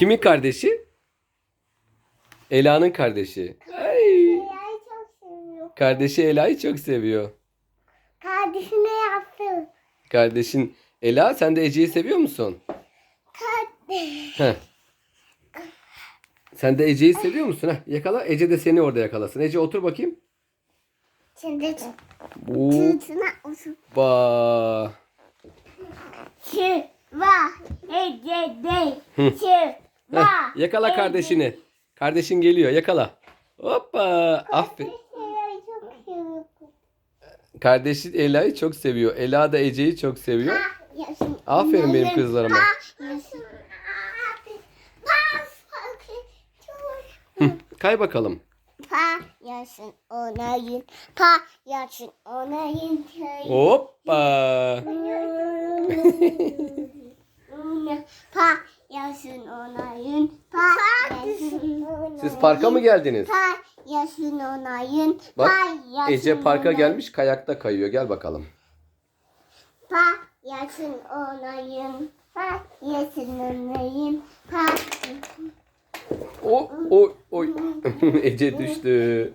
Kimin kardeşi? Ela'nın kardeşi. Ay. Ela'yı çok seviyorum. Kardeşi Ela'yı çok seviyor. Kardeşine yaptı. Kardeşin Ela sen de Ece'yi seviyor musun? Kardeş. Heh. Sen de Ece'yi seviyor musun? Heh, yakala. Ece de seni orada yakalasın. Ece otur bakayım. Şimdi Hoppa. tırtına Ba. Çıva. Ece de. Çıva. Heh, yakala kardeşini. Kardeşin geliyor. Yakala. Hoppa. Aferin. Kardeşi Ela'yı çok seviyor. Ela da Ece'yi çok seviyor. Yaşın Aferin benim kızlarıma. Hı, Kay bakalım. Pa yaşın onayın. Pa yaşın onayın. Hoppa. Pa yaşın onayın. Pa yaşın onayın. Siz parka mı geldiniz? Yaşın onayın. Bak yaşın Ece parka onayın. gelmiş kayakta kayıyor. Gel bakalım. Pa yaşın onayın. Pa yaşın onayın. Pa O o oy. Ece düştü.